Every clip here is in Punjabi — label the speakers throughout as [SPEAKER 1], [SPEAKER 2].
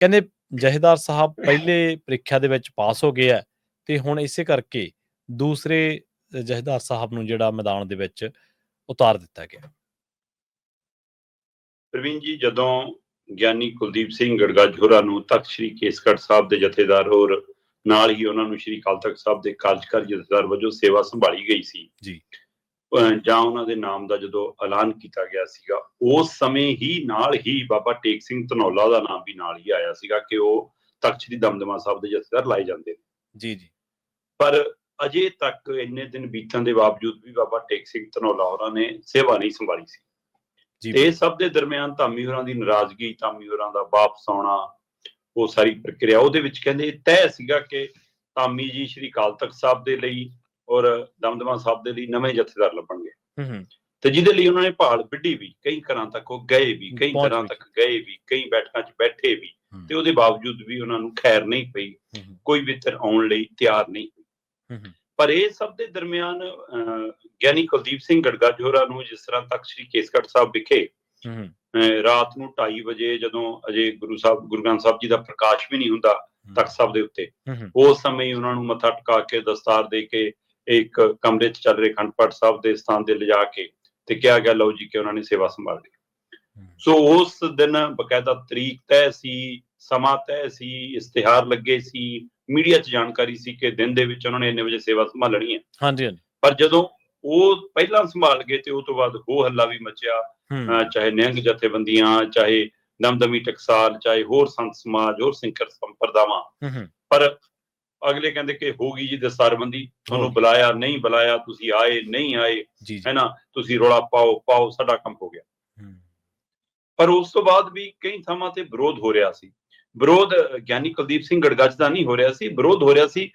[SPEAKER 1] ਕਹਿੰਦੇ ਜਥੇਦਾਰ ਸਾਹਿਬ ਪਹਿਲੇ ਪ੍ਰੀਖਿਆ ਦੇ ਵਿੱਚ ਪਾਸ ਹੋ ਗਏ ਆ ਤੇ ਹੁਣ ਇਸੇ ਕਰਕੇ ਦੂਸਰੇ ਜਥੇਦਾਰ ਸਾਹਿਬ ਨੂੰ ਜਿਹੜਾ ਮੈਦਾਨ ਦੇ ਵਿੱਚ ਉਤਾਰ ਦਿੱਤਾ ਗਿਆ
[SPEAKER 2] ਪ੍ਰਵੀਨ ਜੀ ਜਦੋਂ ਗਿਆਨੀ ਕੁਲਦੀਪ ਸਿੰਘ ਗੜਗੱਜ ਹੋਰਾਂ ਨੂੰ ਤਖਤ ਸ੍ਰੀ ਕੇਸਗੜ੍ਹ ਸਾਹਿਬ ਦੇ ਜਥੇਦਾਰ ਹੋਰ ਨਾਲ ਹੀ ਉਹਨਾਂ ਨੂੰ ਸ੍ਰੀ ਅਕਾਲ ਤਖਤ ਸਾਹਿਬ ਦੇ ਕਾਰਜਕਾਰੀ ਜਥੇਦਾਰ ਵਜੋਂ ਸੇਵਾ ਸੰਭਾਲੀ ਗਈ ਸੀ
[SPEAKER 1] ਜੀ।
[SPEAKER 2] ਜਾਂ ਉਹਨਾਂ ਦੇ ਨਾਮ ਦਾ ਜਦੋਂ ਐਲਾਨ ਕੀਤਾ ਗਿਆ ਸੀਗਾ ਉਸ ਸਮੇਂ ਹੀ ਨਾਲ ਹੀ ਬਾਬਾ ਟੇਕ ਸਿੰਘ ਧਨੌਲਾ ਦਾ ਨਾਮ ਵੀ ਨਾਲ ਹੀ ਆਇਆ ਸੀਗਾ ਕਿ ਉਹ ਤਖਤ ਸ੍ਰੀ ਦਮਦਮਾ ਸਾਹਿਬ ਦੇ ਜਥੇਦਾਰ ਲਾਏ ਜਾਂਦੇ ਨੇ।
[SPEAKER 1] ਜੀ ਜੀ।
[SPEAKER 2] ਪਰ ਅਜੇ ਤੱਕ ਇੰਨੇ ਦਿਨ ਬੀਤਣ ਦੇ ਬਾਵਜੂਦ ਵੀ ਬਾਬਾ ਟੇਕ ਸਿੰਘ ਧਨੌਲਾ ਹੋਰਾਂ ਨੇ ਸੇਵਾ ਨਹੀਂ ਸੰਭਾਲੀ ਸੀ।
[SPEAKER 1] ਜੀ
[SPEAKER 2] ਇਹ ਸਭ ਦੇ ਦਰਮਿਆਨ ਧਾਮੀ ਹੋਰਾਂ ਦੀ ਨਾਰਾਜ਼ਗੀ ਧਾਮੀ ਹੋਰਾਂ ਦਾ ਵਾਪਸ ਆਉਣਾ ਉਹ ਸਾਰੀ ਪ੍ਰਕਿਰਿਆ ਉਹਦੇ ਵਿੱਚ ਕਹਿੰਦੇ ਤੈਅ ਸੀਗਾ ਕਿ ਧਾਮੀ ਜੀ ਸ਼੍ਰੀ ਅਕਾਲ ਤਖਤ ਸਾਹਿਬ ਦੇ ਲਈ ਔਰ ਦਮਦਮਾ ਸਾਹਿਬ ਦੇ ਲਈ ਨਵੇਂ ਜਥੇਦਾਰ ਲੱਭਣਗੇ।
[SPEAKER 1] ਹੂੰ
[SPEAKER 2] ਤੇ ਜਿਹਦੇ ਲਈ ਉਹਨਾਂ ਨੇ ਭਾਲ ਵਿੱਢੀ ਵੀ ਕਈ ਘਰਾਂ ਤੱਕ ਉਹ ਗਏ ਵੀ ਕਈ ਘਰਾਂ। ਤੱਕ ਗਏ ਵੀ ਕਈ ਬੈਠਕਾਂ 'ਚ ਬੈਠੇ ਵੀ। ਤੇ ਉਹਦੇ ਬਾਵਜੂਦ ਵੀ ਉਹਨਾਂ ਨੂੰ ਖੈਰ ਨਹੀਂ ਪਈ ਕੋਈ ਵੀ ਇੱਧਰ ਆਉਣ ਲਈ ਤਿਆਰ ਨਹੀਂ ਪਰ ਇਹ ਸਭ ਦੇ ਦਰਮਿਆਨ ਗਿਆਨੀ ਕੁਲਦੀਪ ਸਿੰਘ ਗੜਗੱਜ ਹੋਰਾਂ ਨੂੰ ਜਿਸ ਤਰ੍ਹਾਂ ਤਖਤ ਸ੍ਰੀ ਕੇਸਗੜ੍ਹ ਸਾਹਿਬ ਵਿਖੇ ਰਾਤ ਨੂੰ 2:30 ਵਜੇ ਜਦੋਂ ਅਜੇ ਗੁਰੂ ਸਾਹਿਬ ਗੁਰੂ ਗ੍ਰੰਥ ਸਾਹਿਬ ਜੀ ਦਾ ਪ੍ਰਕਾਸ਼ ਵੀ ਨਹੀਂ ਹੁੰਦਾ ਤਖਤ ਸਾਹਿਬ ਦੇ ਉੱਤੇ ਉਸ ਸਮੇਂ ਹੀ ਉਹਨਾਂ ਨੂੰ ਮੱਥਾ ਟਿਕਾ ਕੇ ਦਸਤਾਰ ਦੇ ਕੇ ਇੱਕ ਕਮਰੇ 'ਚ ਚੱਲ ਰਹੇ ਪਾਠ ਸਾਹਿਬ ਦੇ ਸਥਾਨ ਤੇ ਲਿਜਾ ਕੇ ਤੇ ਕਿਹਾ ਗਿਆ ਲਓ ਜੀ ਕਿ ਉਹਨਾਂ ਨੇ ਸੇਵਾ ਸੰਭਾਲ ਲਈ। ਸੋ ਉਸ ਦਿਨ ਬਕਾਇਦਾ ਤਰੀਕ ਤੈਅ ਸੀ ਸਮਾਂ ਤੈਅ ਸੀ ਇਸ਼ਤਿਹਾਰ ਲੱਗੇ ਸੀ ਮੀਡੀਆ 'ਚ ਜਾਣਕਾਰੀ ਸੀ ਕਿ ਦਿਨ ਦੇ ਵਿੱਚ ਉਹਨਾਂ ਨੇ ਇੰਨੇ ਵਜੇ ਸੇਵਾ ਸੰਭਾਲਣੀ ਹੈ।
[SPEAKER 1] ਹਾਂਜੀ ਹਾਂਜੀ।
[SPEAKER 2] ਪਰ ਜਦੋਂ ਉਹ ਪਹਿਲਾਂ ਸੰਭਾਲ ਗਏ ਤੇ ਉਸ ਤੋਂ ਬਾਅਦ ਹੋ ਹੱਲਾ ਵੀ ਮਚਿਆ ਚਾਹੇ ਨਿਹੰਗ ਜਥੇਬੰਦੀਆਂ ਚਾਹੇ ਦਮਦਮੀ ਟਕਸਾਲ ਚਾਹੇ ਹੋਰ ਸੰਤ ਸਮਾਜ ਹੋਰ ਸਿੰਕਰ ਸੰਪਰਦਾਵਾਂ। ਪਰ ਅਗਲੇ ਕਹਿੰਦੇ ਕਿ ਹੋਗੀ ਜੀ ਦਸਤਾਰਬੰਦੀ ਤੁਹਾਨੂੰ। ਬੁਲਾਇਆ ਨਹੀਂ ਬੁਲਾਇਆ ਤੁਸੀਂ ਆਏ ਨਹੀਂ ਆਏ ਹੈ ਨਾ ਤੁਸੀਂ ਰੋਲਾ ਪਾਓ ਪਾਓ ਸਾਡਾ ਕੰਮ ਹੋ ਗਿਆ।
[SPEAKER 1] ਹੂੰ,
[SPEAKER 2] ਪਰ ਉਸ ਤੋਂ ਬਾਅਦ ਵੀ ਕਈ ਥਾਵਾਂ ਤੇ ਵਿਰੋਧ ਹੋ ਰਿਹਾ ਸੀ। ਵਿਰੋਧ ਗਿਆਨੀ ਕੁਲਦੀਪ ਸਿੰਘ ਗੜਗੱਜ ਦਾ ਨਹੀਂ ਹੋ ਰਿਹਾ ਸੀ ਵਿਰੋਧ ਹੋ ਰਿਹਾ ਸੀ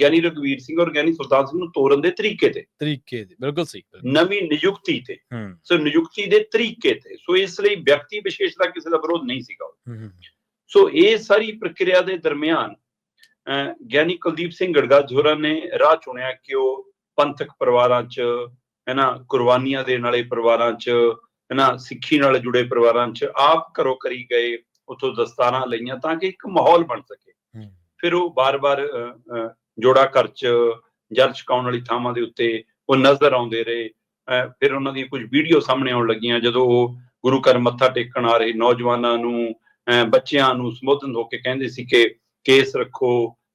[SPEAKER 2] ਗਿਆਨੀ ਰਘਵੀਰ ਸਿੰਘ ਔਰ ਗਿਆਨੀ ਸੁਲਤਾਨ ਸਿੰਘ ਨੂੰ ਤੋਰਨ ਦੇ ਤਰੀਕੇ ਤੇ।
[SPEAKER 1] ਤਰੀਕੇ ਦੇ ਬਿਲਕੁਲ ਸਹੀ।
[SPEAKER 2] ਨਵੀਂ ਨਿਯੁਕਤੀ ਤੇ।
[SPEAKER 1] ਹੂੰ।
[SPEAKER 2] ਸੋ ਨਿਯੁਕਤੀ ਦੇ ਤਰੀਕੇ ਤੇ। ਸੋ ਇਸ ਲਈ ਵਿਅਕਤੀ ਵਿਸ਼ੇਸ਼ ਦਾ ਕਿਸੇ ਦਾ ਵਿਰੋਧ ਨਹੀਂ ਸੀਗਾ।
[SPEAKER 1] ਹੂੰ ਹੂੰ,
[SPEAKER 2] ਸੋ ਇਹ ਸਾਰੀ ਪ੍ਰਕਿਰਿਆ ਦੇ ਦਰਮਿਆਨ ਗਿਆਨੀ ਕੁਲਦੀਪ ਸਿੰਘ ਗੜਗੱਜ ਹੋਰਾਂ ਨੇ ਰਾਹ ਚੁਣਿਆ ਕਿ ਉਹ ਪੰਥਕ ਪਰਿਵਾਰਾਂ 'ਚ ਹੈ ਨਾ ਕੁਰਬਾਨੀਆਂ ਦੇਣ ਵਾਲੇ ਪਰਿਵਾਰਾਂ 'ਚ ਹੈ ਨਾ ਸਿੱਖੀ ਨਾਲ ਜੁੜੇ ਪਰਿਵਾਰਾਂ 'ਚ ਆਪ ਘਰੋਂ ਕਰੀ ਗਏ ਉਥੋਂ ਦਸਤਾਰਾਂ ਲਈਆਂ ਤਾਂ ਕਿ ਇੱਕ ਮਾਹੌਲ ਬਣ ਸਕੇ। ਫਿਰ ਉਹ ਬਾਰ-ਬਾਰ ਜੋੜਾ ਘਰ 'ਚ ਜਲ ਛਕਾਉਣ ਵਾਲੀ ਥਾਵਾਂ ਦੇ ਉੱਤੇ ਉਹ ਨਜ਼ਰ ਆਉਂਦੇ ਰਹੇ। ਫਿਰ ਉਹਨਾਂ ਦੀਆਂ ਕੁਝ ਵੀਡੀਓ ਸਾਹਮਣੇ ਆਉਣ ਲੱਗੀਆਂ ਜਦੋਂ ਉਹ ਗੁਰੂ ਘਰ ਮੱਥਾ ਟੇਕਣ ਆ ਰਹੇ ਨੌਜਵਾਨਾਂ ਨੂੰ ਬੱਚਿਆਂ ਨੂੰ ਸੰਬੋਧਨ ਹੋ ਕੇ ਕਹਿੰਦੇ ਸੀ ਕਿ ਕੇਸ ਰੱਖੋ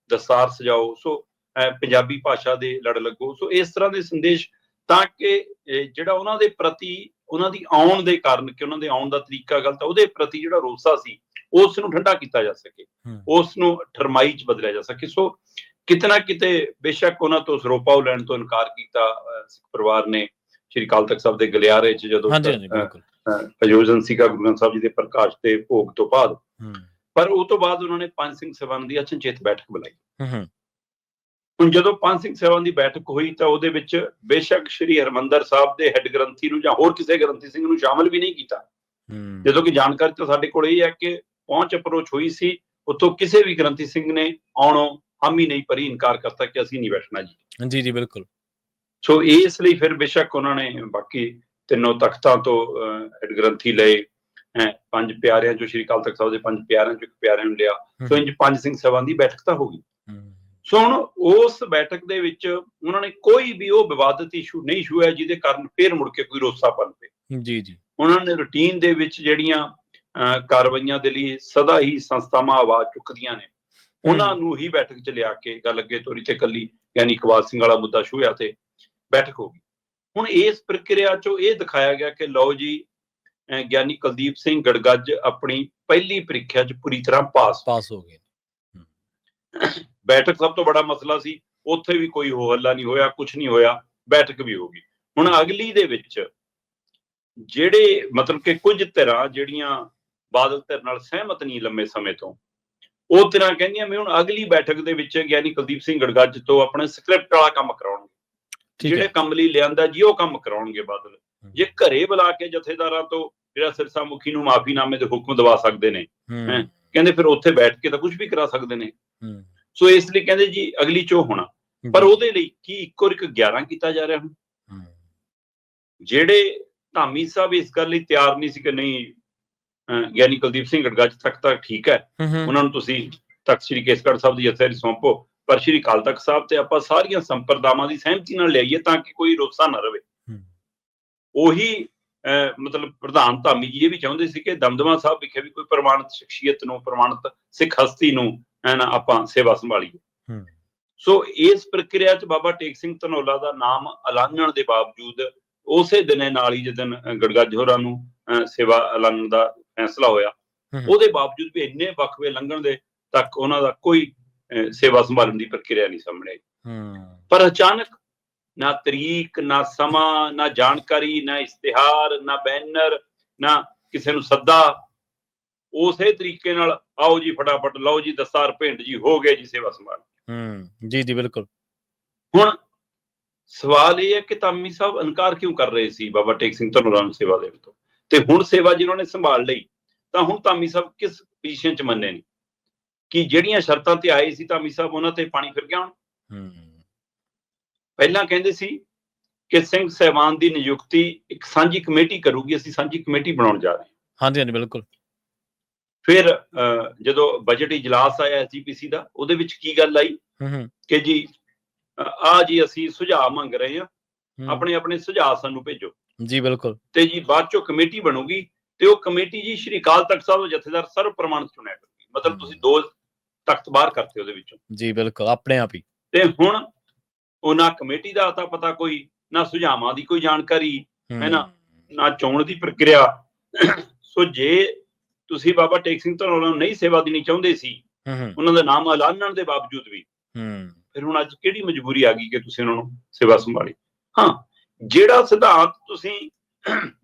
[SPEAKER 2] ਦਸਤਾਰ ਸਜਾਓ ਸੋ ਪੰਜਾਬੀ ਭਾਸ਼ਾ ਦੇ ਲੜ ਲੱਗੋ। ਸੋ ਇਸ ਤਰ੍ਹਾਂ ਦੇ ਸੰਦੇਸ਼ ਤਾਂ ਕਿ ਜਿਹੜਾ ਉਹਨਾਂ ਦੇ ਪ੍ਰਤੀ ਉਹਨਾਂ ਦੀ ਆਉਣ ਦੇ ਕਾਰਨ ਕਿ ਉਹਨਾਂ ਦੇ ਆਉਣ ਦਾ ਤਰੀਕਾ ਗਲਤ ਹੈ ਉਹਦੇ ਪ੍ਰਤੀ ਜਿਹੜਾ ਰੋਸਾ ਸੀ ਉਸ ਨੂੰ ਠੰਡਾ ਕੀਤਾ ਜਾ ਸਕੇ। ਉਸ ਨੂੰ ਠਰਮਾਈ ਚ ਬਦਲਿਆ ਜਾ ਸਕੇ। ਸੋ ਕਿਤਨਾ ਕਿਤੇ ਬੇਸ਼ੱਕ ਉਹਨਾਂ ਤੋਂ ਸਰੋਪਾਓ ਲੈਣ ਤੋਂ ਇਨਕਾਰ ਕੀਤਾ ਸਿੱਖ ਪਰਿਵਾਰ ਨੇ ਸ਼੍ਰੀ ਅਕਾਲ ਤਖਤ ਸਾਹਿਬ ਦੇ ਗਲਿਆਰੇ ਚ ਜਦੋਂ
[SPEAKER 1] ਹਾਂਜੀ ਹਾਂਜੀ ਬਿਲਕੁਲ।
[SPEAKER 2] ਆਯੋਜਨ ਸੀਗਾ ਗੁਰੂ ਗ੍ਰੰਥ ਸਾਹਿਬ ਜੀ ਦੇ ਪ੍ਰਕਾਸ਼ ਤੇ ਭੋਗ ਤੋਂ ਬਾਅਦ। ਪਰ ਉਹ ਤੋਂ ਬਾਅਦ ਉਹਨਾਂ ਨੇ ਪੰਜ ਸਿੰਘ ਸਭਨ ਦੀ ਅਚਨਚੇਤ ਬੈਠਕ ਬੁਲਾਈ।
[SPEAKER 1] ਹੂੰ ਹੂੰ,
[SPEAKER 2] ਹੁਣ ਜਦੋਂ ਪੰਜ ਸਿੰਘ ਸਭਨ ਦੀ ਬੈਠਕ ਹੋਈ ਤਾਂ ਉਹਦੇ ਵਿੱਚ ਬੇਸ਼ੱਕ ਸ਼੍ਰੀ ਹਰਮੰਦਰ ਸਾਹਿਬ ਦੇ ਹੈੱਡ ਗ੍ਰੰਥੀ ਨੂੰ ਜਾਂ ਹੋਰ ਕਿਸੇ ਗ੍ਰੰਥੀ ਸਿੰਘ ਨੂੰ ਸ਼ਾਮਲ ਵੀ ਨਹੀਂ ਕੀਤਾ।
[SPEAKER 1] ਹੂੰ।
[SPEAKER 2] ਜਦੋਂ ਕਿ ਜਾਣਕਾਰੀ ਤਾਂ ਸਾਡੇ ਕੋਲ ਇਹ ਹੈ ਕਿ ਪਹੁੰਚ ਅਪਰੋਚ ਹੋਈ ਸੀ ਉੱਥੋਂ ਕਿਸੇ ਵੀ ਗ੍ਰੰਥੀ ਸਿੰਘ ਨੇ ਆਉਣੋਂ ਹਾਮੀ ਨਹੀਂ ਭਰੀ ਇਨਕਾਰ ਕਰਤਾ ਕਿ ਅਸੀਂ ਨਹੀਂ ਬੈਠਣਾ ਜੀ।
[SPEAKER 1] ਜੀ ਜੀ ਬਿਲਕੁਲ।
[SPEAKER 2] ਸੋ ਇਸ ਲਈ ਫਿਰ ਬੇਸ਼ੱਕ ਉਹਨਾਂ ਨੇ ਬਾਕੀ ਤਿੰਨੋਂ ਤਖਤਾਂ ਤੋਂ ਹੈਡ ਗ੍ਰੰਥੀ ਲਏ। ਪੰਜ ਪਿਆਰਿਆਂ ਚੋਂ ਸ਼੍ਰੀ ਅਕਾਲ ਤਖਤ ਸਾਹਿਬ ਦੇ ਪੰਜ ਪਿਆਰਿਆਂ ਚੋਂ ਇੱਕ ਪਿਆਰੇ ਨੂੰ ਲਿਆ। ਸੋ ਇੰਜ ਪੰਜ ਸਿੰਘ ਸਭਾ ਦੀ ਬੈਠਕ ਤਾਂ ਹੋ ਗਈ। ਸੋ ਹੁਣ ਉਸ ਬੈਠਕ ਦੇ ਵਿੱਚ ਉਹਨਾਂ ਨੇ ਕੋਈ ਵੀ ਉਹ ਵਿਵਾਦਿਤ ਇਸ਼ੂ ਨਹੀਂ ਹੈ ਜਿਹਦੇ ਕਾਰਨ ਫੇਰ ਮੁੜ ਕੇ ਕੋਈ ਰੋਸਾ ਪਏ
[SPEAKER 1] ਜੀ ਜੀ।
[SPEAKER 2] ਉਹਨਾਂ ਨੇ ਰੁਟੀਨ ਦੇ ਵਿੱਚ ਜਿਹੜੀਆਂ ਕਾਰਵਾਈਆਂ ਦੇ ਲਈ ਸਦਾ ਹੀ ਸੰਸਥਾਵਾਂ ਆਵਾਜ਼ ਚੁੱਕਦੀਆਂ ਨੇ। ਉਹਨਾਂ ਨੂੰ ਹੀ ਬੈਠਕ 'ਚ ਲਿਆ ਕੇ ਗੱਲ ਅੱਗੇ ਤੋਰੀ ਤੇ ਕੱਲੀ ਯਾਨੀ ਇਕਬਾਲ ਸਿੰਘ ਵਾਲਾ ਮੁੱਦਾ ਛੂਹਿਆ ਤੇ ਬੈਠਕ ਹੋ ਗਈ। ਹੁਣ ਇਸ ਪ੍ਰਕਿਰਿਆ 'ਚੋਂ ਇਹ ਦਿਖਾਇਆ ਗਿਆ ਕਿ ਲਓ ਜੀ ਗਿਆਨੀ ਕੁਲਦੀਪ ਸਿੰਘ ਗੜਗੱਜ ਆਪਣੀ ਪਹਿਲੀ ਪ੍ਰੀਖਿਆ 'ਚ ਪੂਰੀ ਤਰ੍ਹਾਂ ਪਾਸ
[SPEAKER 1] ਪਾਸ ਹੋ ਗਏ।
[SPEAKER 2] ਬੈਠਕ ਸਭ ਤੋਂ ਬੜਾ ਮਸਲਾ ਸੀ ਉੱਥੇ ਵੀ ਕੋਈ ਹੋ ਹੱਲਾ ਨਹੀਂ ਹੋਇਆ ਕੁਝ ਨਹੀਂ ਹੋਇਆ ਬੈਠਕ ਵੀ ਹੋ ਗਈ। ਹੁਣ ਅਗਲੀ ਦੇ ਵਿੱਚ ਜਿਹੜੇ ਮਤਲਬ ਕਿ ਕੁਝ ਧਿਰਾਂ ਜਿਹੜੀਆਂ ਬਾਦਲ ਧਿਰ ਨਾਲ ਸਹਿਮਤ ਨਹੀਂ ਲੰਮੇ ਸਮੇਂ ਤੋਂ ਉਹ ਧਿਰਾਂ ਕਹਿੰਦੀਆਂ ਮੈਂ ਹੁਣ ਅਗਲੀ ਬੈਠਕ ਦੇ ਵਿੱਚ ਗਿਆਨੀ ਕੁਲਦੀਪ ਸਿੰਘ ਗੜਗੱਜ ਤੋਂ ਆਪਣੇ ਸਕ੍ਰਿਪਟ ਵਾਲਾ ਕੰਮ ਕਰਾਉਣਗੇ। ਜਿਹੜੇ ਕੰਮ ਲਈ ਲਿਆਂਦਾ ਜੀ ਉਹ ਕੰਮ ਕਰਾਉਣਗੇ ਬਾਦਲ। ਜੇ ਘਰੇ ਬੁਲਾ ਕੇ ਜਥੇਦਾਰਾਂ ਤੋਂ ਜਿਹੜਾ ਸਿਰਸਾ ਮੁਖੀ ਨੂੰ ਮਾਫੀਨਾਮੇ ਦੇ ਹੁਕਮ ਦਵਾ ਸਕਦੇ ਨੇ
[SPEAKER 1] ਹੂੰ।
[SPEAKER 2] ਕਹਿੰਦੇ ਫਿਰ ਉੱਥੇ ਬੈਠ ਕੇ ਤਾਂ ਕੁਝ ਵੀ ਕਰਾ ਸਕਦੇ ਨੇ। ਸੋ ਇਸ ਲਈ ਕਹਿੰਦੇ ਜੀ ਅਗਲੀ ਚੋ ਹੋਣਾ। ਪਰ ਉਹਦੇ ਲਈ ਕੀ ਇੱਕੋ ਇੱਕ 11 ਕੀਤਾ ਜਾ ਰਿਹਾ ਹੁਣ? ਜਿਹੜੇ ਧਾਮੀ ਸਾਹਿਬ ਇਸ ਗੱਲ ਲਈ ਤਿਆਰ ਨਹੀਂ ਸੀ ਕਿ ਨਹੀਂ ਗਿਆਨੀ ਕੁਲਦੀਪ ਸਿੰਘ ਗੜਗੱਜ ਤੱਕ ਤਾਂ ਠੀਕ ਹੈ। ਉਹਨਾਂ ਨੂੰ ਤੁਸੀਂ ਤਖਤ ਸ੍ਰੀ ਕੇਸਗੜ੍ਹ ਸਾਹਿਬ ਦੀ ਜਥੇਦਾਰੀ ਸੌਂਪੋ ਪਰ ਸ੍ਰੀ ਅਕਾਲ ਤਖਤ ਸਾਹਿਬ ਤੇ ਆਪਾਂ ਸਾਰੀਆਂ ਸੰਪਰਦਾਵਾਂ ਦੀ ਸਹਿਮਤੀ ਨਾਲ ਲਿਆਈਏ ਤਾਂ ਕਿ ਕੋਈ ਰੋਸਾ ਨਾ ਰਵੇ। ਉਹੀ ਮਤਲਬ ਪ੍ਰਧਾਨ ਧਾਮੀ ਜੀ ਇਹ ਵੀ ਚਾਹੁੰਦੇ ਸੀ ਕਿ ਦਮਦਮਾ ਸਾਹਿਬ ਵਿਖੇ ਵੀ ਕੋਈ ਪ੍ਰਮਾਣਿਤ ਸ਼ਖਸੀਅਤ ਨੂੰ ਪ੍ਰਮਾਣਿਤ ਸਿੱਖ ਹਸਤੀ ਨੂੰ ਹੈ ਨਾ ਆਪਾਂ ਸੇਵਾ ਸੰਭਾਲੀਏ
[SPEAKER 1] ਹੂੰ।
[SPEAKER 2] ਸੋ ਇਸ ਪ੍ਰਕਿਰਿਆ 'ਚ ਬਾਬਾ ਟੇਕ ਸਿੰਘ ਧਨੌਲਾ ਦਾ ਨਾਮ ਐਲਾਨਣ ਦੇ ਬਾਵਜੂਦ ਉਸੇ ਦਿਨੇ ਨਾਲ ਹੀ ਜਦੋਂ ਅਹ, ਗੜਗੱਜ ਹੋਰਾਂ ਨੂੰ ਸੇਵਾ ਐਲਾਨਣ ਦਾ ਫੈਸਲਾ ਹੋਇਆ। ਉਹਦੇ ਬਾਵਜੂਦ ਵੀ ਇੰਨੇ ਵਕਵੇ ਲੰਘਣ ਦੇ ਤੱਕ ਉਹਨਾਂ ਦਾ ਕੋਈ ਸੇਵਾ ਸੰਭਾਲਣ ਦੀ ਪ੍ਰਕਿਰਿਆ ਨਹੀਂ ਸਾਹਮਣੇ ਆਈ
[SPEAKER 1] ਹੂੰ
[SPEAKER 2] ਪਰ ਅਚਾਨਕ ਨਾ ਤਰੀਕ ਨਾ ਸਮਾਂ ਨਾ ਜਾਣਕਾਰੀ ਨਾ ਇਸ਼ਤਿਹਾਰ ਨਾ ਬੈਨਰ ਨਾ ਕਿਸੇ ਨੂੰ ਸੱਦਾ। ਉਸੇ ਤਰੀਕੇ ਨਾਲ ਆਓ ਜੀ ਫਟਾਫਟ ਲਓ ਜੀ ਦਸਤਾਰ ਭੇਂਟ ਜੀ ਹੋ ਗਏ ਜੀ ਸੇਵਾ ਸੰਭਾਲ।
[SPEAKER 1] ਹੂੰ ਜੀ ਜੀ ਬਿਲਕੁਲ।
[SPEAKER 2] ਹੁਣ ਸਵਾਲ ਇਹ ਹੈ ਕਿ ਧਾਮੀ ਸਾਹਿਬ ਇਨਕਾਰ ਕਿਉਂ ਕਰ ਰਹੇ ਸੀ ਬਾਬਾ ਟੇਕ ਸਿੰਘ ਧਨੋਰਾ ਨੂੰ ਸੇਵਾ ਦੇਣ ਤੋਂ? ਤੇ ਹੁਣ ਸੇਵਾ ਜਿਨ੍ਹਾਂ ਨੇ ਸੰਭਾਲ ਲਈ ਤਾਂ ਹੁਣ ਧਾਮੀ ਸਾਹਿਬ ਕਿਸ ਪੋਜੀਸ਼ਨ 'ਚ ਮੰਨੇ ਨੇ? ਕਿ ਜਿਹੜੀਆਂ ਸ਼ਰਤਾਂ ਤੇ ਆਏ ਸੀ ਧਾਮੀ ਸਾਹਿਬ ਉਹਨਾਂ ਤੇ ਪਾਣੀ ਫਿਰ ਗਿਆ ਹੁਣ?
[SPEAKER 1] ਹੂੰ।
[SPEAKER 2] ਪਹਿਲਾਂ ਕਹਿੰਦੇ ਸੀ ਕਿ ਸਿੰਘ ਸਹਿਬਾਨ ਦੀ ਨਿਯੁਕਤੀ ਇੱਕ ਸਾਂਝੀ ਕਮੇਟੀ ਕਰੂਗੀ ਅਸੀਂ ਸਾਂਝੀ ਕਮੇਟੀ ਬਣਾਉਣ ਜਾ ਰਹੇ ਹਾਂ।
[SPEAKER 1] ਹਾਂਜੀ ਹਾਂਜੀ ਬਿਲਕੁਲ।
[SPEAKER 2] ਫਿਰ ਜਦੋਂ ਬਜਟ ਇਜਲਾਸ ਆਇਆ ਐਸਜੀਪੀਸੀ ਦਾ ਉਹਦੇ ਵਿੱਚ ਕੀ ਗੱਲ ਆਈ? ਕਿ ਜੀ ਆ ਜੀ ਅਸੀਂ ਸੁਝਾਅ ਮੰਗ ਰਹੇ ਹਾਂ
[SPEAKER 1] ਹੂੰ।
[SPEAKER 2] ਆਪਣੇ ਆਪਣੇ ਸੁਝਾਅ ਸਾਨੂੰ ਭੇਜੋ।
[SPEAKER 1] ਜੀ ਬਿਲਕੁਲ।
[SPEAKER 2] ਤੇ ਜੀ ਬਾਅਦ ਚੋਂ ਕਮੇਟੀ ਬਣੂਗੀ ਤੇ ਉਹ ਕਮੇਟੀ ਜੀ ਸ਼੍ਰੀ ਅਕਾਲ ਤਖਤ ਸਾਹਿਬ ਦੇ ਜਥੇਦਾਰ ਸਰਵ ਪ੍ਰਮਾਣਿਤ ਚੁਣਿਆ ਕਰੂਗੀ। ਮਤਲਬ ਤੁਸੀਂ ਦੋ ਤਖਤ ਬਾਹਰ ਕਰਤੇ ਉਹਦੇ ਵਿੱਚੋਂ।
[SPEAKER 1] ਜੀ ਬਿਲਕੁਲ ਆਪਣੇ ਆਪ ਹੀ।
[SPEAKER 2] ਤੇ ਹੁਣ ਉਹ ਨਾ ਕਮੇਟੀ ਦਾ ਤਾਂ ਪਤਾ ਕੋਈ ਨਾ ਸੁਝਾਵਾਂ ਦੀ ਕੋਈ ਜਾਣਕਾਰੀ
[SPEAKER 1] ਹੂੰ।
[SPEAKER 2] ਨਾ? ਨਾ ਚੋਣ ਦੀ ਪ੍ਰਕਿਰਿਆ। ਸੋ ਜੇ ਤੁਸੀਂ ਬਾਬਾ ਟੇਕ ਸਿੰਘ ਧਨੌਲਾ ਨੂੰ ਨਹੀਂ ਸੇਵਾ ਦੇਣੀ ਚਾਹੁੰਦੇ ਸੀ ਉਹਨਾਂ ਦਾ ਨਾਮ ਐਲਾਨਣ ਦੇ ਬਾਵਜੂਦ ਵੀ ਫਿਰ ਹੁਣ ਅੱਜ ਕਿਹੜੀ ਮਜਬੂਰੀ ਆ ਗਈ ਕਿ ਤੁਸੀਂ ਉਹਨਾਂ ਨੂੰ ਸੇਵਾ ਸੰਭਾਲੀ? ਹਾਂ ਜਿਹੜਾ ਸਿਧਾਂਤ ਤੁਸੀਂ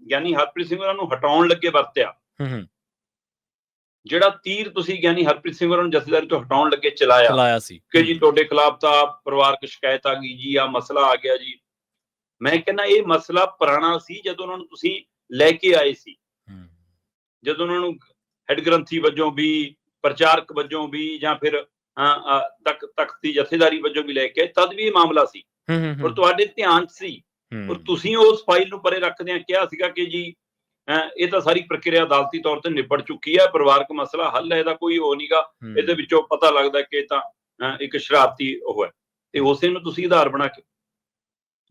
[SPEAKER 2] ਗਿਆਨੀ ਹਰਪ੍ਰੀਤ ਸਿੰਘ ਉਹਨਾਂ ਨੂੰ ਹਟਾਉਣ ਲੱਗੇ ਵਰਤਿਆ ਜਿਹੜਾ ਤੀਰ ਤੁਸੀਂ ਗਿਆਨੀ ਹਰਪ੍ਰੀਤ ਸਿੰਘ ਨੂੰ ਜਥੇਦਾਰੀ ਤੋਂ ਹਟਾਉਣ ਲੱਗੇ ਚਲਾਇਆ
[SPEAKER 1] ਚਲਾਇਆ ਸੀ।
[SPEAKER 2] ਕਿ ਜੀ ਤੁਹਾਡੇ ਖਿਲਾਫ ਤਾਂ ਪਰਿਵਾਰਕ ਸ਼ਿਕਾਇਤ ਆ ਗਈ ਜੀ ਆ ਮਸਲਾ ਆ ਗਿਆ ਜੀ। ਮੈਂ ਕਹਿੰਦਾ ਇਹ ਮਸਲਾ ਪੁਰਾਣਾ ਸੀ ਜਦੋਂ ਉਹਨਾਂ ਨੂੰ ਤੁਸੀਂ ਲੈ ਕੇ ਆਏ ਸੀ। ਜਦੋਂ ਉਹਨਾਂ ਨੂੰ ਹੈਡ ਗ੍ਰੰਥੀ ਵਜੋਂ ਵੀ ਪ੍ਰਚਾਰਕ ਵਜੋਂ ਵੀ ਜਾਂ ਫਿਰ ਤਕ ਤਖਤ ਜਥੇਦਾਰੀ ਵਜੋਂ ਵੀ ਲੈ ਕੇ ਤਦ ਵੀ ਇਹ ਮਾਮਲਾ ਸੀ। ਔਰ ਤੁਹਾਡੇ ਧਿਆਨ 'ਚ ਸੀ। ਔਰ ਤੁਸੀਂ ਉਸ ਫਾਈਲ ਨੂੰ ਪਰੇ ਰੱਖਦਿਆਂ ਕਿਹਾ ਸੀਗਾ ਕਿ ਜੀ ਇਹ ਤਾਂ ਸਾਰੀ ਪ੍ਰਕਿਰਿਆ ਅਦਾਲਤੀ ਤੌਰ ਤੇ ਨਿਬੜ ਚੁੱਕੀ ਹੈ ਪਰਿਵਾਰਕ ਮਸਲਾ ਹੱਲ ਹੈ ਇਹਦਾ ਕੋਈ ਉਹ ਨਹੀਂਗਾ
[SPEAKER 1] ਹੂੰ।
[SPEAKER 2] ਇਹਦੇ ਵਿੱਚੋਂ ਪਤਾ ਲੱਗਦਾ ਕਿ ਤਾਂ ਇੱਕ ਸ਼ਰਾਰਤੀ ਉਹ ਹੈ। ਤੇ ਉਸੇ ਨੂੰ ਤੁਸੀਂ ਆਧਾਰ ਬਣਾ ਕੇ।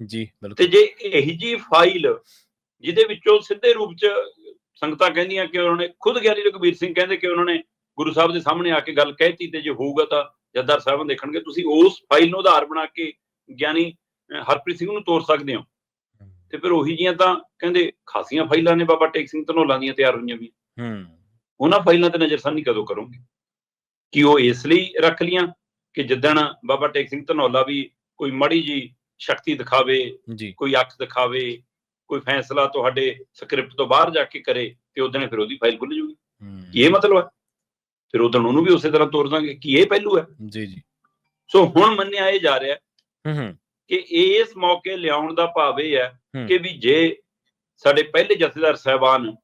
[SPEAKER 1] ਜੀ
[SPEAKER 2] ਤੇ
[SPEAKER 1] ਬਿਲਕੁਲ।
[SPEAKER 2] ਜੇ ਇਹੀ ਜੀ ਫਾਈਲ ਜਿਹਦੇ ਵਿੱਚੋਂ ਸਿੱਧੇ ਰੂਪ 'ਚ ਸੰਗਤਾਂ ਕਹਿੰਦੀਆਂ ਕਿ ਉਹਨਾਂ ਨੇ ਖੁਦ ਗਿਆਨੀ ਰਘਬੀਰ ਸਿੰਘ ਕਹਿੰਦੇ ਕਿ ਉਹਨਾਂ ਨੇ ਗੁਰੂ ਸਾਹਿਬ ਦੇ ਸਾਹਮਣੇ ਆ ਕੇ ਗੱਲ ਕਹਿਤੀ ਤੇ ਜੇ ਹੋਊਗਾ ਤਾਂ ਜੱਦਾਰ ਸਾਹਿਬਾਨ ਦੇਖਣਗੇ। ਤੁਸੀਂ ਉਸ ਫਾਈਲ ਨੂੰ ਆਧਾਰ ਬਣਾ ਕੇ ਗਿਆਨੀ ਹਰਪ੍ਰੀਤ ਸਿੰਘ ਨੂੰ ਤੋਰ ਸਕਦੇ ਹੋ। ਤੇ ਫਿਰ ਉਹੀ ਜੀਆਂ ਤਾਂ ਕਹਿੰਦੇ ਖਾਸੀਆਂ ਫਾਈਲਾਂ ਨੇ ਬਾਬਾ ਟੇਕ ਸਿੰਘ ਧਨੌਲਾ ਦੀਆਂ ਤਿਆਰ ਹੋਈਆਂ ਵੀ।
[SPEAKER 1] ਹੂੰ।
[SPEAKER 2] ਉਹਨਾਂ ਫਾਈਲਾਂ ਤੇ ਨਜ਼ਰਸਾਨੀ ਕਦੋਂ ਕਰੋਗੇ? ਕਿ ਉਹ ਇਸ ਲਈ ਰੱਖ ਲੀਆਂ ਕਿ ਜਿੱਦਣ ਬਾਬਾ ਟੇਕ ਸਿੰਘ ਧਨੌਲਾ ਵੀ ਕੋਈ ਮੜੀ ਜੀ ਸ਼ਕਤੀ ਦਿਖਾਵੇ ਕੋਈ ਅੱਖ ਦਿਖਾਵੇ ਕੋਈ ਫੈਸਲਾ ਤੁਹਾਡੇ ਸਕ੍ਰਿਪਟ ਤੋਂ ਬਾਹਰ ਜਾ ਕੇ ਕਰੇ ਤੇ ਉਦੋਂ ਫਿਰ ਉਹਦੀ ਫਾਈਲ ਖੁੱਲ ਜੂਗੀ। ਇਹ ਮਤਲਬ ਹੈ। ਫਿਰ ਉਦੋਂ ਉਹਨੂੰ ਵੀ ਉਸੇ ਤਰ੍ਹਾਂ ਤੋਰ ਦਾਂਗੇ ਕਿ ਇਹ ਪਹਿਲੂ ਹੈ।
[SPEAKER 1] ਜੀ ਜੀ।
[SPEAKER 2] ਸੋ ਹੁਣ ਮੰਨਿਆ ਇਹ ਜਾ ਰਿਹਾ
[SPEAKER 1] ਹੂੰ ਹੂੰ।
[SPEAKER 2] ਕਿ ਇਸ ਮੌਕੇ ਲਿਆਉਣ ਦਾ ਭਾਵ ਇਹ ਹੈ। ਕਿ ਵੀ ਜੇ ਸਾਡੇ ਪਹਿਲੇ ਜਥੇਦਾਰ ਸਹਿਬਾਨ।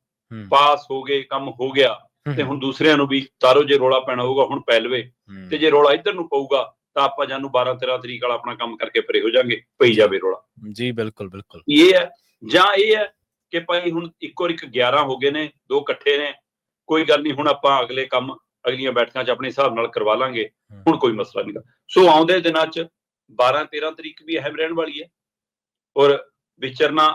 [SPEAKER 2] ਪਾਸ ਹੋ ਗਏ ਕੰਮ ਹੋ ਗਿਆ ਤੇ ਹੁਣ ਦੂਸਰਿਆਂ ਨੂੰ ਵੀ ਤਾਰੋ ਜੇ ਰੋਲਾ ਪੈਣਾ ਹੋਊਗਾ ਹੁਣ ਪੈ ਲਵੇ। ਤੇ ਜੇ ਰੋਲਾ ਇੱਧਰ ਨੂੰ ਪਊਗਾ ਤਾਂ ਆਪਾਂ ਜਾਨੂੰ 12 13 ਤਰੀਕ ਵਾਲਾ ਆਪਣਾ ਕੰਮ ਕਰਕੇ ਪਰੇ ਹੋ ਜਾਾਂਗੇ ਪਈ ਜਾਵੇ ਰੋਲਾ
[SPEAKER 1] ਜੀ ਬਿਲਕੁਲ ਬਿਲਕੁਲ
[SPEAKER 2] ਇਹ ਹੈ ਜਾਂ ਇਹ ਹੈ ਕਿ ਭਾਈ ਹੁਣ ਇੱਕੋ ਇੱਕ 11 ਹੋ ਗਏ ਨੇ ਦੋ ਇਕੱਠੇ ਨੇ ਕੋਈ ਗੱਲ ਨਹੀਂ ਹੁਣ ਆਪਾਂ ਅਗਲੇ ਕੰਮ ਅਗਲੀਆਂ ਬੈਠਕਾਂ 'ਚ ਆਪਣੇ ਹਿਸਾਬ ਨਾਲ ਕਰਵਾ ਲਾਂਗੇ ਹੁਣ ਕੋਈ ਮਸਲਾ ਨਹੀਂਗਾ ਸੋ ਆਉਂਦੇ ਦਿਨਾਂ 'ਚ 12 13 ਤਰੀਕ ਵੀ ਅਹਿਮ ਰਹਿਣ ਵਾਲੀ ਹੈ ਔਰ ਵਿਚਰਨਾ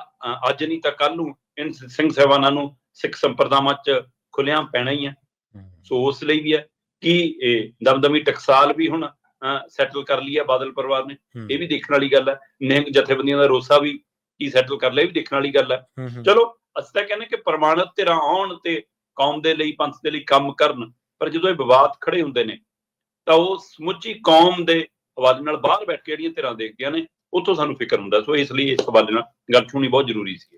[SPEAKER 2] ਅੱਜ ਨਹੀਂ ਤਾਂ ਕੱਲ ਨੂੰ ਇਨ ਸਿੰਘ ਸਾਹਿਬਾਨਾਂ ਨੂੰ ਸਿੱਖ ਸੰਪਰਦਾਵਾਂ 'ਚ ਖੁੱਲਿਆਂ ਪੈਣਾ ਹੀ ਹੈ। ਸੋ ਉਸ ਲਈ ਵੀ ਹੈ ਕਿ ਦਮਦਮੀ ਟਕਸਾਲ ਵੀ ਹੁਣ ਸੈਟਲ ਕਰ ਲਈ ਹੈ ਬਾਦਲ ਪਰਿਵਾਰ ਨੇ। ਇਹ ਵੀ ਦੇਖਣ ਵਾਲੀ ਗੱਲ ਹੈ ਨਿਹੰਗ ਜਥੇਬੰਦੀਆਂ ਦਾ ਰੋਸਾ ਵੀ ਕੀ ਸੈਟਲ ਕਰ ਲਿਆ ਇਹ ਵੀ ਦੇਖਣ ਵਾਲੀ ਗੱਲ ਹੂੰ। ਚਲੋ ਅਸੀਂ ਤਾਂ ਕਹਿੰਦੇ ਕਿ ਪ੍ਰਮਾਣਿਤ ਧਿਰਾਂ ਆਉਣ ਤੇ ਕੌਮ ਦੇ ਲਈ ਪੰਥ ਦੇ ਲਈ ਕੰਮ ਕਰਨ ਪਰ ਜਦੋਂ ਇਹ ਵਿਵਾਦ ਖੜੇ ਹੁੰਦੇ ਨੇ ਤਾਂ ਉਹ ਸਮੁੱਚੀ ਕੌਮ ਦੇ ਹਵਾਲੇ ਨਾਲ ਬਾਹਰ ਬੈਠ ਕੇ ਜਿਹੜੀਆਂ ਧਿਰਾਂ ਦੇਖਦੀਆਂ ਨੇ, ਉੱਥੋਂ ਸਾਨੂੰ ਫਿਕਰ ਹੁੰਦਾ। ਸੋ ਇਸ ਲਈ ਇਸ ਹਵਾਲੇ ਨਾਲ ਗੱਲ ਸੁਣੀ ਬਹੁਤ ਜ਼ਰੂਰੀ ਸੀ।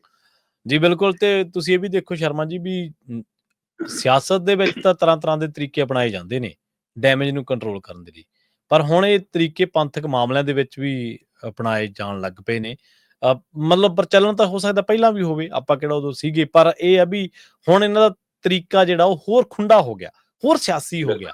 [SPEAKER 1] ਜੀ, ਬਿਲਕੁਲ ਤੇ ਤੁਸੀਂ ਇਹ ਵੀ ਦੇਖੋ ਸ਼ਰਮਾ ਜੀ ਵੀ ਸਿਆਸਤ ਦੇ ਵਿੱਚ ਤਾਂ ਤਰ੍ਹਾਂ ਤਰ੍ਹਾਂ ਦੇ ਤਰੀਕੇ ਅਪਣਾਏ ਜਾਂਦੇ ਨੇ ਡੈਮੇਜ ਨੂੰ ਕੰਟਰੋਲ ਕਰਨ ਦੇ ਲਈ। ਪਰ ਹੁਣ ਇਹ ਤਰੀਕੇ ਪੰਥਕ ਮਾਮਲਿਆਂ ਦੇ ਵਿੱਚ ਵੀ ਅਪਣਾਏ ਜਾਣ ਲੱਗ ਪਏ ਨੇ। ਮਤਲਬ ਪ੍ਰਚਲਨ ਤਾਂ ਹੋ ਸਕਦਾ ਪਹਿਲਾਂ ਵੀ ਹੋਵੇ, ਆਪਾਂ ਕਿਹੜਾ ਉਦੋਂ ਸੀਗੇ, ਪਰ ਇਹ ਆ ਵੀ ਹੁਣ ਇਹਨਾਂ ਦਾ ਤਰੀਕਾ ਜਿਹੜਾ ਉਹ ਹੋਰ ਖੁੰਡਾ ਹੋ ਗਿਆ, ਹੋਰ ਸਿਆਸੀ ਹੋ ਗਿਆ।